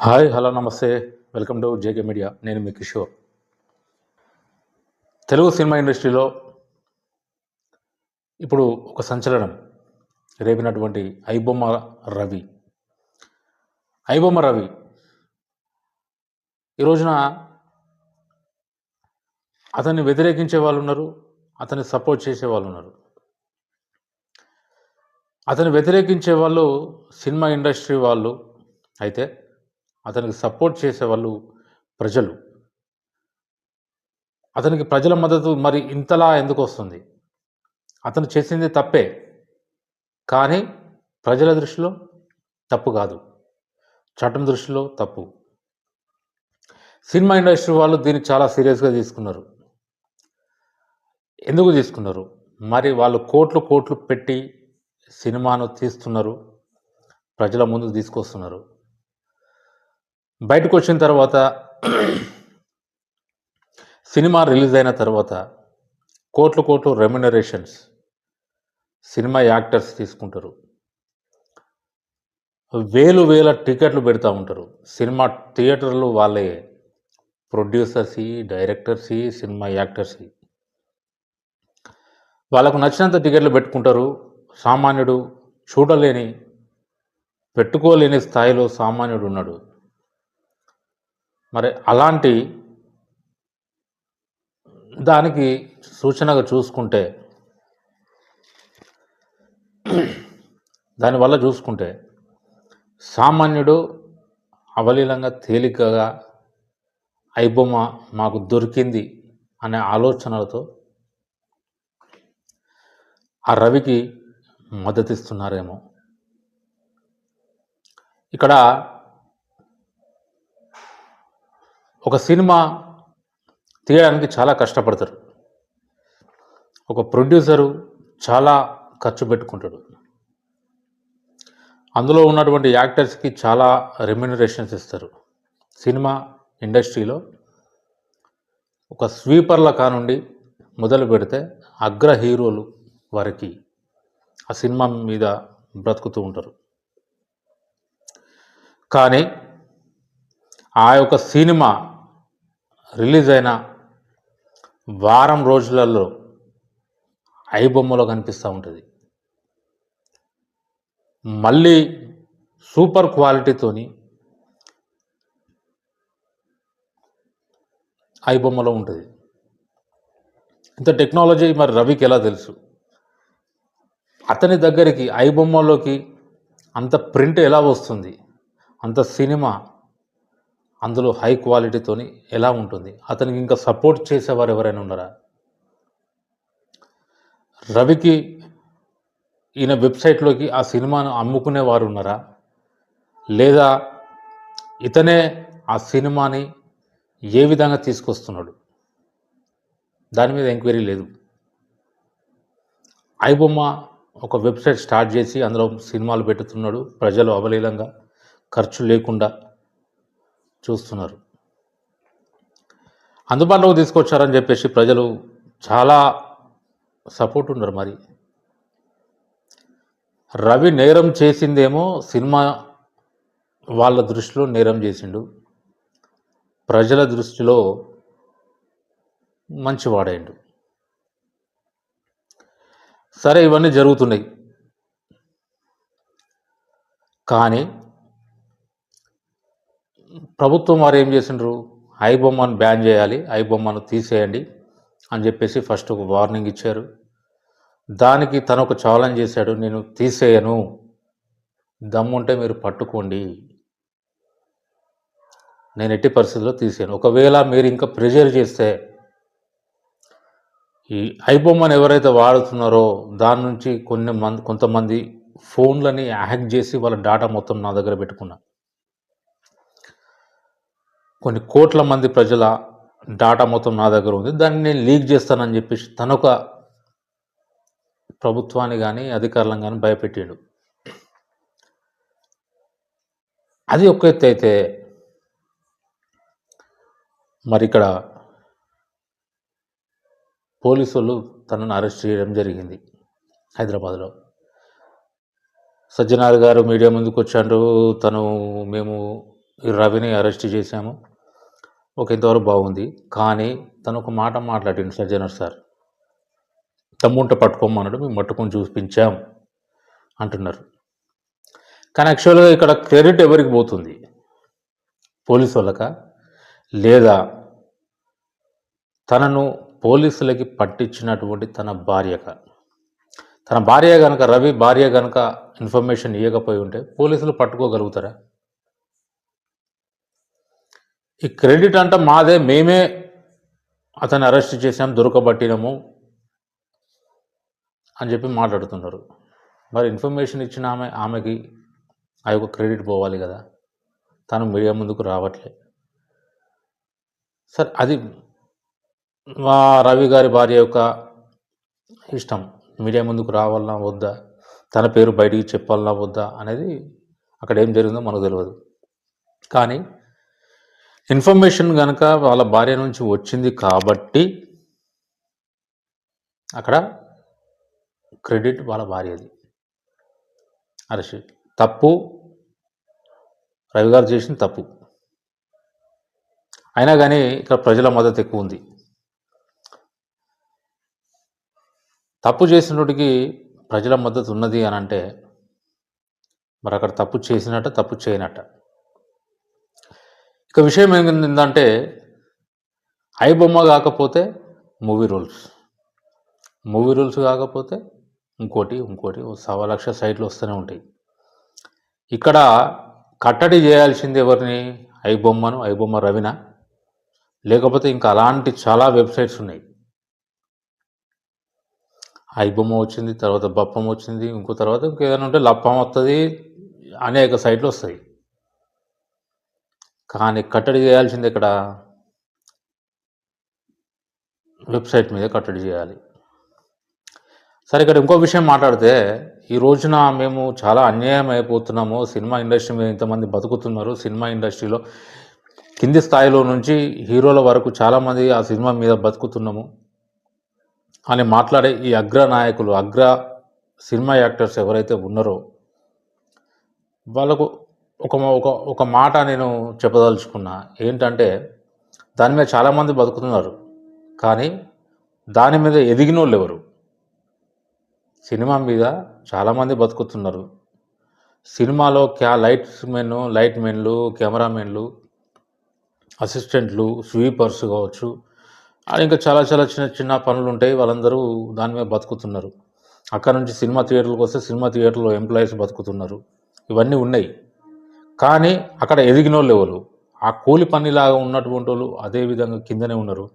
Hi hello నమస్తే. Welcome to J K media. నేను మీ కిషోర్. తెలుగు సినిమా ఇండస్ట్రీలో ఇప్పుడు ఒక సంచలనం. రేపినటువంటి ఐబొమ్మ రవి. ఐబొమ్మ రవి. ఈ రోజున అతన్ని వ్యతిరేకించే వాళ్ళు ఉన్నారు అతన్ని సపోర్ట్ చేసే వాళ్ళు ఉన్నారు. అతన్ని వ్యతిరేకించే వాళ్ళు సినిమా ఇండస్ట్రీ వాళ్ళు అయితే అతనికి సపోర్ట్ చేసేవాళ్ళు ప్రజలు. అతనికి ప్రజల మద్దతు మరి ఇంతలా ఎందుకు వస్తుంది? అతను చేసింది తప్పే కానీ ప్రజల దృష్టిలో తప్పు కాదు. చట్టం దృష్టిలో తప్పు. సినిమా ఇండస్ట్రీ వాళ్ళు దీన్ని చాలా సీరియస్గా తీసుకున్నారు. ఎందుకు తీసుకున్నారు? మరి వాళ్ళు కోట్లు కోట్లు పెట్టి సినిమాను తీస్తున్నారు ప్రజల ముందుకు తీసుకొస్తున్నారు. బయటకు వచ్చిన తర్వాత సినిమా రిలీజ్ అయిన తర్వాత కోట్లు కోట్లు రెమ్యునరేషన్స్ సినిమా యాక్టర్స్ తీసుకుంటారు. వేలు వేల టికెట్లు పెడతా ఉంటారు. సినిమా థియేటర్లు వాళ్ళే ప్రొడ్యూసర్స్ డైరెక్టర్స్ సినిమా యాక్టర్స్ వాళ్ళకు నచ్చినంత టికెట్లు పెట్టుకుంటారు. సామాన్యుడు చూడలేని పెట్టుకోలేని స్థాయిలో సామాన్యుడు ఉన్నాడు. మరి అలాంటి దానికి సూచనగా చూసుకుంటే దానివల్ల చూసుకుంటే సామాన్యుడు అవలీలంగా తేలికగా ఐబొమ్మ మాకు దొరికింది అనే ఆలోచనలతో ఆ రవికి మద్దతిస్తున్నారేమో. ఇక్కడ ఒక సినిమా తీయడానికి చాలా కష్టపడతారు. ఒక ప్రొడ్యూసరు చాలా ఖర్చు పెట్టుకుంటాడు. అందులో ఉన్నటువంటి యాక్టర్స్కి చాలా రెమ్యునరేషన్స్ ఇస్తారు. సినిమా ఇండస్ట్రీలో ఒక స్వీపర్ల కానుండి మొదలు పెడితే అగ్ర హీరోలు వారికి ఆ సినిమా మీద బ్రతుకుతూ ఉంటారు. కానీ ఆ యొక్క సినిమా రిలీజ్ అయిన వారం రోజులలో ఐ బొమ్మలో కనిపిస్తూ ఉంటుంది. మళ్ళీ సూపర్ క్వాలిటీతోని ఐబొమ్మలో ఉంటుంది. ఇంత టెక్నాలజీ మరి రవికి ఎలా తెలుసు? అతని దగ్గరికి ఐబొమ్మలోకి అంత ప్రింట్ ఎలా వస్తుంది? అంత సినిమా అందులో హై క్వాలిటీతోని ఎలా ఉంటుంది? అతనికి ఇంకా సపోర్ట్ చేసేవారు ఎవరైనా ఉన్నారా? రవికి ఈయన వెబ్సైట్లోకి ఆ సినిమాను అమ్ముకునే వారు ఉన్నారా? లేదా ఇతనే ఆ సినిమాని ఏ విధంగా తీసుకొస్తున్నాడు? దాని మీద ఎంక్వైరీ లేదు. ఐబొమ్మ ఒక వెబ్సైట్ స్టార్ట్ చేసి అందులో సినిమాలు పెట్టుతున్నాడు. ప్రజలు అవలీలంగా ఖర్చు లేకుండా చూస్తున్నారు. అందుబాటులోకి తీసుకొచ్చారని చెప్పేసి ప్రజలు చాలా సపోర్ట్ ఉన్నారు మరి. రవి నేరం చేసిందేమో సినిమా వాళ్ళ దృష్టిలో నేరం చేసిండు. ప్రజల దృష్టిలో మంచివాడైండు సరే ఇవన్నీ జరుగుతున్నాయి. కానీ ప్రభుత్వం వారు ఏం చేసిండ్రు? ఐబొమ్మను బ్యాన్ చేయాలి ఐ బొమ్మను తీసేయండి అని చెప్పేసి ఫస్ట్ ఒక వార్నింగ్ ఇచ్చారు. దానికి తను ఒక ఛాలెంజ్ చేశాడు నేను తీసేయను దమ్ముంటే మీరు పట్టుకోండి నేను ఎట్టి పరిస్థితుల్లో తీసాను ఒకవేళ మీరు ఇంకా ప్రెజర్ చేస్తే ఈ ఐబొమ్మను ఎవరైతే వాడుతున్నారో దాని నుంచి కొన్ని మంది కొంతమంది ఫోన్లని హ్యాక్ చేసి వాళ్ళ డేటా మొత్తం నా దగ్గర పెట్టుకున్నా. కొన్ని కోట్ల మంది ప్రజల డాటా మొత్తం నా దగ్గర ఉంది. దాన్ని నేను లీక్ చేస్తానని చెప్పేసి తనొక ప్రభుత్వాన్ని కానీ అధికారులను కానీ భయపెట్టాడు. అది ఒక ఎత్తు అయితే మరి ఇక్కడ పోలీసులు తనను అరెస్ట్ చేయడం జరిగింది హైదరాబాద్లో. సజ్జనార్ గారు మీడియా ముందుకు వచ్చాడు తను మేము ఈ రవిని అరెస్ట్ చేశాము. ఒక ఇంతవరకు బాగుంది. కానీ తను ఒక మాట మాట్లాడింది సజ్జనర్ సార్. తమ్ముంట పట్టుకోమన్నాడు మేము పట్టుకొని చూపించాం అంటున్నారు. కానీ యాక్చువల్గా ఇక్కడ క్రెడిట్ ఎవరికి పోతుంది? పోలీసు వాళ్ళక? లేదా తనను పోలీసులకి పట్టించినటువంటి తన భార్యక? తన భార్య కనుక రవి భార్య కనుక ఇన్ఫర్మేషన్ ఇవ్వకపోయి ఉంటే పోలీసులు పట్టుకోగలుగుతారా? ఈ క్రెడిట్ అంటే మాదే మేమే అతన్ని అరెస్ట్ చేసాం దొరకబట్టినాము అని చెప్పి మాట్లాడుతున్నారు. మరి ఇన్ఫర్మేషన్ ఇచ్చిన ఆమె ఆమెకి ఆ యొక్క క్రెడిట్ పోవాలి కదా. తను మీడియా ముందుకు రావట్లే. సార్ అది మా రవి గారి భార్య యొక్క ఇష్టం. మీడియా ముందుకు రావాలన్నా వద్దా? తన పేరు బయటికి చెప్పాలన్నా వద్దా? అనేది అక్కడ ఏం జరిగిందో మనకు తెలియదు. కానీ ఇన్ఫర్మేషన్ కనుక వాళ్ళ భార్య నుంచి వచ్చింది కాబట్టి అక్కడ క్రెడిట్ వాళ్ళ భార్యది. అరెస్ట్ తప్పు. రవి గారు చేసిన తప్పు. అయినా కానీ ఇక్కడ ప్రజల మద్దతు ఎక్కువ ఉంది. తప్పు చేసినోడికి ప్రజల మద్దతు ఉన్నది అని అంటే మరి అక్కడ తప్పు చేసినట్ట తప్పు చేయనట్ట. ఇక విషయం ఏంటంటే ఐ బొమ్మ కాకపోతే మూవీ రూల్స్. మూవీ రూల్స్ కాకపోతే ఇంకోటి ఇంకోటి సవా లక్ష సైట్లు వస్తూనే ఉంటాయి. ఇక్కడ కట్టడి చేయాల్సింది ఎవరిని? ఐ బొమ్మను ఐ బొమ్మ రవిన? లేకపోతే ఇంకా అలాంటి చాలా వెబ్సైట్స్ ఉన్నాయి. ఐ బొమ్మ వచ్చింది తర్వాత బప్పం వచ్చింది ఇంకో తర్వాత ఇంకేదైనా ఉంటే లప్పం వస్తుంది అనేక సైట్లు వస్తాయి. కానీ కట్టడి చేయాల్సింది ఇక్కడ వెబ్సైట్ మీద కట్టడి చేయాలి. సరే ఇక్కడ ఇంకో విషయం మాట్లాడితే ఈ రోజున మేము చాలా అన్యాయం అయిపోతున్నాము. సినిమా ఇండస్ట్రీ మీద ఇంతమంది బతుకుతున్నారు. సినిమా ఇండస్ట్రీలో కింది స్థాయిలో నుంచి హీరోల వరకు చాలామంది ఆ సినిమా మీద బతుకుతున్నాము. అని మాట్లాడే ఈ అగ్ర నాయకులు అగ్ర సినిమా యాక్టర్స్ ఎవరైతే ఉన్నారో వాళ్ళకు ఒక ఒక ఒక మాట నేను చెప్పదలుచుకున్నా. ఏంటంటే దాని మీద చాలామంది బతుకుతున్నారు. కానీ దాని మీద ఎదిగిన వాళ్ళు ఎవరు? సినిమా మీద చాలామంది బతుకుతున్నారు. సినిమాలో క్యా లైట్స్ మెన్ లైట్ మెన్లు కెమెరామెన్లు అసిస్టెంట్లు స్వీపర్స్ కావచ్చు అది ఇంకా చాలా చాలా చిన్న చిన్న పనులు ఉంటాయి. వాళ్ళందరూ దాని మీద బతుకుతున్నారు. అక్కడ నుంచి సినిమా థియేటర్లకు వస్తే సినిమా థియేటర్లో ఎంప్లాయీస్ బతుకుతున్నారు. ఇవన్నీ ఉన్నాయి. కానీ అక్కడ ఎదిగిన వాళ్ళు ఎవరు? ఆ కూలి పనిలాగా ఉన్నటువంటి వాళ్ళు అదే విధంగా కిందనే ఉన్నారు.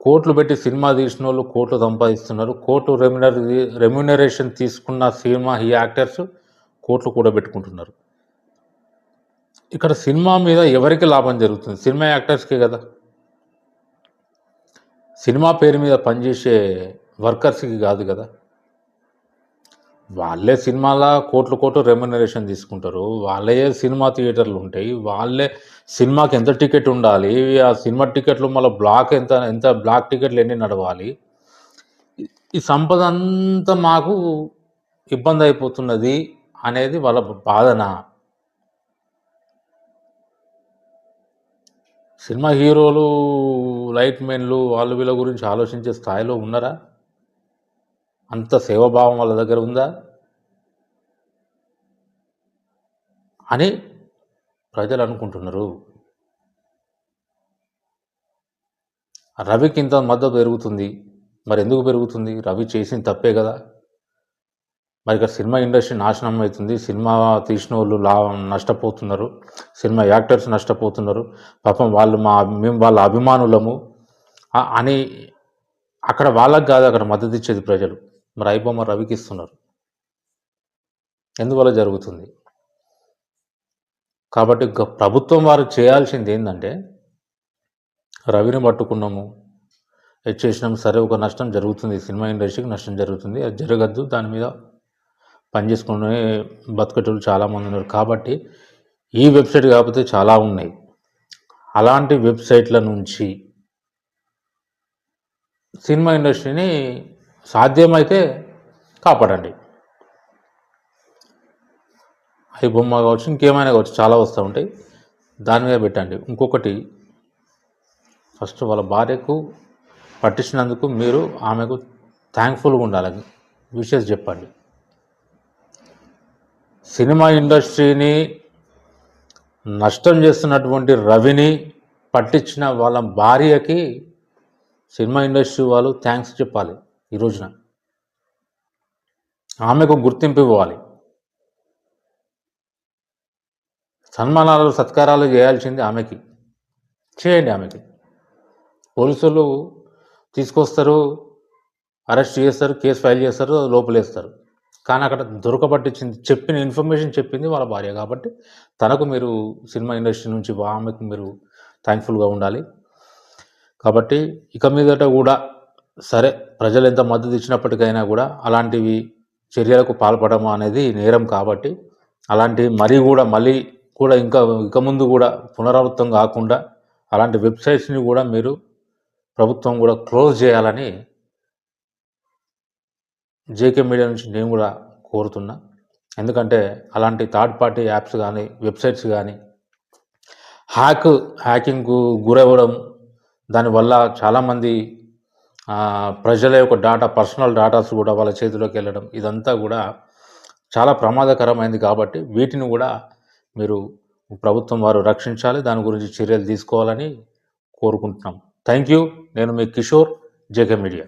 కోట్లు పెట్టి సినిమా తీసిన వాళ్ళు కోట్లు సంపాదిస్తున్నారు. కోట్లు రెమ్యునర్ రెమ్యునరేషన్ తీసుకున్న సినిమా ఈ యాక్టర్స్ కోట్లు కూడా పెట్టుకుంటున్నారు. ఇక్కడ సినిమా మీద ఎవరికి లాభం జరుగుతుంది? సినిమా యాక్టర్స్కే కదా. సినిమా పేరు మీద పనిచేసే వర్కర్స్కి కాదు కదా. వాళ్ళే సినిమాల కోట్లు కోట్లు రెమ్యునరేషన్ తీసుకుంటారు. వాళ్ళే సినిమా థియేటర్లు ఉంటాయి. వాళ్ళే సినిమాకి ఎంత టికెట్ ఉండాలి? ఆ సినిమా టికెట్లు మళ్ళీ బ్లాక్ ఎంత ఎంత బ్లాక్ టికెట్లు ఎన్ని నడవాలి? ఈ సంపద అంతా మాకు ఇబ్బంది అయిపోతున్నది అనేది వాళ్ళ బాధన. సినిమా హీరోలు లైట్ మెన్లు వాళ్ళు వీళ్ళ గురించి ఆలోచించే స్థాయిలో ఉన్నారా? అంత సేవాభావం వాళ్ళ దగ్గర ఉందా? అని ప్రజలు అనుకుంటున్నారు. రవికి ఇంత మద్దతు పెరుగుతుంది. మరి ఎందుకు పెరుగుతుంది? రవి చేసిన తప్పే కదా. మరి ఇక్కడ సినిమా ఇండస్ట్రీ నాశనం అవుతుంది. సినిమా తీసిన వాళ్ళు లాభం నష్టపోతున్నారు. సినిమా యాక్టర్స్ నష్టపోతున్నారు. పాపం వాళ్ళు మా మేము వాళ్ళ అభిమానులము. అని అక్కడ వాళ్ళకి కాదు అక్కడ మద్దతు ఇచ్చేది ప్రజలు. మరి ఐబొమ్మ రవికి ఇస్తున్నారు ఎందువల్ల జరుగుతుంది? కాబట్టి ప్రభుత్వం వారు చేయాల్సింది ఏంటంటే రవిని పట్టుకున్నాము ఇది చేసినాము సరే ఒక నష్టం జరుగుతుంది సినిమా ఇండస్ట్రీకి నష్టం జరుగుతుంది అది జరగద్దు దాని మీద పనిచేసుకునే బతికేటోళ్ళు చాలామంది ఉన్నారు. కాబట్టి ఈ వెబ్సైట్ కాకపోతే చాలా ఉన్నాయి. అలాంటి వెబ్సైట్ల నుంచి సినిమా ఇండస్ట్రీని సాధ్యమైతే కాపాడండి. ఐ బొమ్మ కావచ్చు ఇంకేమైనా కావచ్చు చాలా వస్తూ ఉంటాయి. దాని మీద పెట్టండి. ఇంకొకటి ఫస్ట్ వాళ్ళ భార్యకు పట్టించినందుకు మీరు ఆమెకు థ్యాంక్ఫుల్గా ఉండాలి విషెస్ చెప్పండి. సినిమా ఇండస్ట్రీని నష్టం చేస్తున్నటువంటి రవిని పట్టించిన వాళ్ళ భార్యకి సినిమా ఇండస్ట్రీ వాళ్ళు థ్యాంక్స్ చెప్పాలి. ఈ రోజున. ఆమెకు గుర్తింపు ఇవ్వాలి. సన్మానాలు సత్కారాలు చేయాల్సింది ఆమెకి. చేయండి ఆమెకి. పోలీసులు తీసుకొస్తారు అరెస్ట్ చేస్తారు కేసు ఫైల్ చేస్తారు లోపలేస్తారు. కానీ అక్కడ దొరకబట్టించింది చెప్పిన ఇన్ఫర్మేషన్ చెప్పింది వాళ్ళ భార్య కాబట్టి తనకు మీరు సినిమా ఇండస్ట్రీ నుంచి ఆమెకు మీరు థ్యాంక్ఫుల్గా ఉండాలి. కాబట్టి ఇక మీదట కూడా సరే ప్రజలు ఎంత మద్దతు ఇచ్చినప్పటికైనా కూడా అలాంటివి చర్యలకు పాల్పడము అనేది నేరం కాబట్టి అలాంటివి మరీ కూడా మళ్ళీ కూడా ఇంకా ఇక ముందు కూడా పునరావృతం కాకుండా అలాంటి వెబ్సైట్స్ని కూడా మీరు ప్రభుత్వం కూడా క్లోజ్ చేయాలని జేకే మీడియా నుంచి నేను కూడా కోరుతున్నా. ఎందుకంటే అలాంటి థర్డ్ పార్టీ యాప్స్ కానీ వెబ్సైట్స్ కానీ హ్యాక్ హ్యాకింగ్కు గురవ్వడం దానివల్ల చాలామంది ప్రజల యొక్క డాటా పర్సనల్ డాటాస్ కూడా వాళ్ళ చేతిలోకి వెళ్ళడం ఇదంతా కూడా చాలా ప్రమాదకరమైంది కాబట్టి వీటిని కూడా మీరు ప్రభుత్వం వారు రక్షించాలి దాని గురించి చర్యలు తీసుకోవాలని కోరుకుంటున్నాం. Thank you. నేను మీ కిషోర్ జేకే మీడియా.